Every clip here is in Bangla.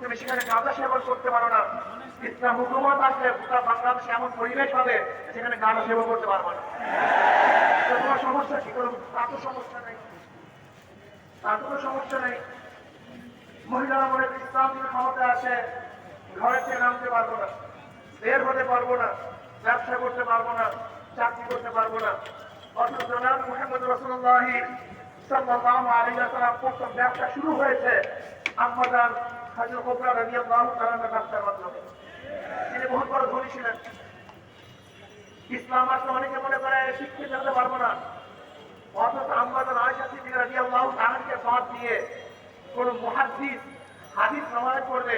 তুমি সেখানে গাঁজা সেবন করতে পারো না। ইসলাম হুকুমত আসলে গোটা বাংলাদেশে এমন পরিবেশ হবে সেখানে গাঁজা সেবন করতে পারব না। তোমার সমস্যা কি কোনো তার তো সমস্যা নেই। তার কোনো সমস্যা নেই। মহিলারা মনে ইসলাম যদি ক্ষমতায় আসে ঘরে থেকে নামতে পারব না। বের হতে পারব না। ব্যবসা করতে পারব না। চাকরি করতে পারব না। ব্যবসা শুরু হয়েছে। আম্মাদান হাজর বড় ধনী ছিলেন। ইসলাম অনেকে মনে করে, শিক্ষিত হতে পারব না। অথচ আম্মাদান আয়েশা সিদ্দিকা রাদিয়াল্লাহু তাআলাকে বাদ দিয়ে কোন মুহাদ্দিস হাদিস রওয়ায়াত করবে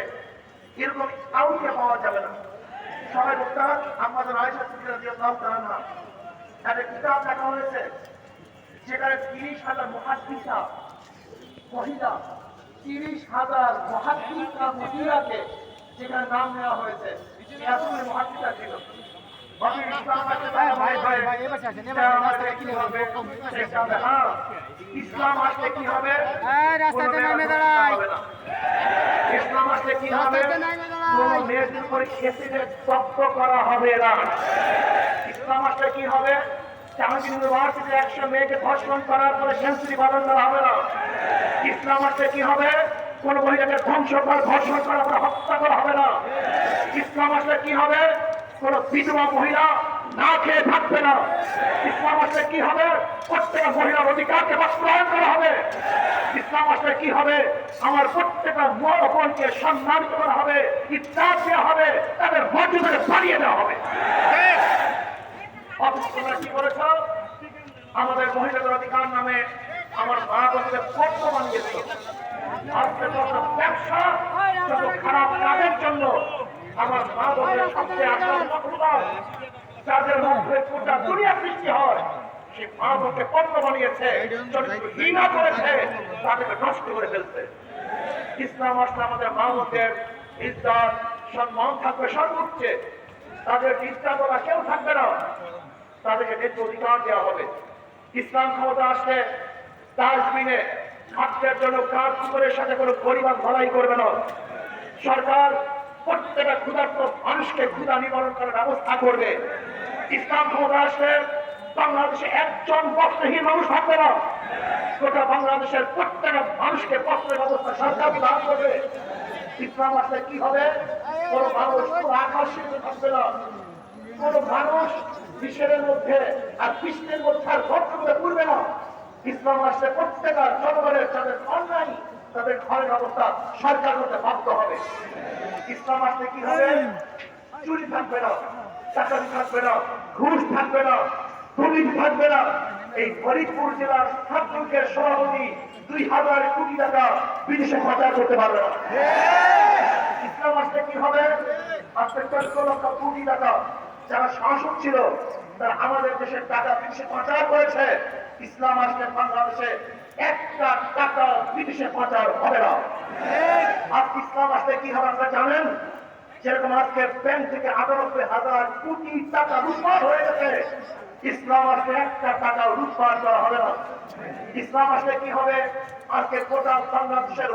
এরকম কাউকে পাওয়া যাবে না। সবাই উত্তর আমাদের আয়েশা সিদ্দিকা একটা কিতাব লেখা হয়েছে, যেখানে তিরিশ হাজার মহাদ্দিসা, মহিলা তিরিশ হাজার মহাদ্দিসা মহিলাকে যেখানে নাম নেওয়া হয়েছে এতগুলি ছিল ইসলাম কি হবে? হ্যাঁ, ইসলাম আসলে কি হবে রাস্তাতে নামে মেয়ের দাঁড়াই। হবে না। ইসলাম আসলে কি হবে রাস্তাতে নামে মেয়েদের উপরে এসিডের করা হবে না ইসলাম আসলে কি হবে একশো মেয়েকে ধর্ষণ করার পরে সেঞ্চুরি পালন করা হবে না। ইসলাম আসলে কি হবে? কোন মহিলাকে ধ্বংস করা, ধর্ষণ পরে হত্যা করা হবে না। ইসলাম আসলে কি হবে? কোন বিধবা মহিলা না খেয়ে থাকবে না। ইসলাম আসলে কি হবে? প্রত্যেক মহিলার অধিকারকে বাস্তবায়ন করা হবে। ইসলাম আসলে কি হবে? আমার প্রত্যেকটা মা বোনকে সম্মানিত করা হবে ইত্যাদ দেওয়া হবে, তাদের মর্যাদাকে বাড়িয়ে দেওয়া হবে। অথচ তোমরা কি আমাদের মহিলাদের অধিকার নামে আমার মা বোনদের পণ্য বানিয়েছ। আজকে যত ব্যবসা যত খারাপ কাজের জন্য আমার মা বোনদের সবচেয়ে আসল যাদের মধ্যে গোটা দুনিয়া সৃষ্টি হয়, সে মা বোনকে পণ্য বানিয়েছে হীনা করেছে, তাদেরকে নষ্ট করে ফেলছে। ইসলাম আসলে আমাদের মা বোনদের ইজ্জত, সম্মান থাকবে সর্বোচ্চে। তাদের ইচ্ছা করা কেউ থাকবে না। তাদেরকে ন্যায্য অধিকার দেওয়া হবে। ইসলাম ক্ষমতা আসলে ডাস্টবিনে খাদ্যের জন্য কার কুকুরের সাথে কোনো পরিবার লড়াই করবে না। সরকার প্রত্যেকটা ক্ষুধার্ত মানুষকে ক্ষুধা নিবারণ করার ব্যবস্থা করবে। ইসলাম ক্ষমতা আসলে বাংলাদেশে একজন বস্ত্রহীন মানুষ থাকবে না। গোটা বাংলাদেশের প্রত্যেকটা মানুষকে বস্ত্রের ব্যবস্থা সরকার দান করবে। ইসলাম আসলে কি হবে? কোন মানুষ, কোনো আকর্ষিত থাকবে না। কোন মানুষ বিশ্বের মধ্যে আর কৃষ্ণের মধ্যে আর করে করবে না। ইসলাম আসলে প্রত্যেকটা জনগণের যাদের অন্যায়, তাদের ঘরের অবস্থা সরকার করতে বাধ্য হবে। ইসলাম আসলে কি হবে? চুরি থাকবে না, চাকরি থাকবে না, ঘুষ থাকবে না, পুলিশ থাকবে না। এই ফরিদপুর জেলার ছাত্রকের সভাপতি দুই হাজার কোটি টাকা বিদেশে পাচার করতে পারবে ইসলাম আসলে কি হবে? আজকে চোদ্দ লক্ষ কোটি টাকা যারা শাসক ছিল, তারা আমাদের দেশের টাকা বিদেশে পাচার করেছে। ইসলাম আসলে বাংলাদেশে একটা টাকা বিদেশে পাচার হবে না। আজকে ইসলাম আসলে কি হবে আপনারা জানেন? যেরকম আজকে ব্যাংক থেকে আটানব্বই হাজার কোটি টাকা রূপার হয়ে গেছে, ইসলাম আসলে একটা টাকা রূপার করা হবে না। ইসলাম আসলে কি হবে? আজকে গোটা বাংলাদেশের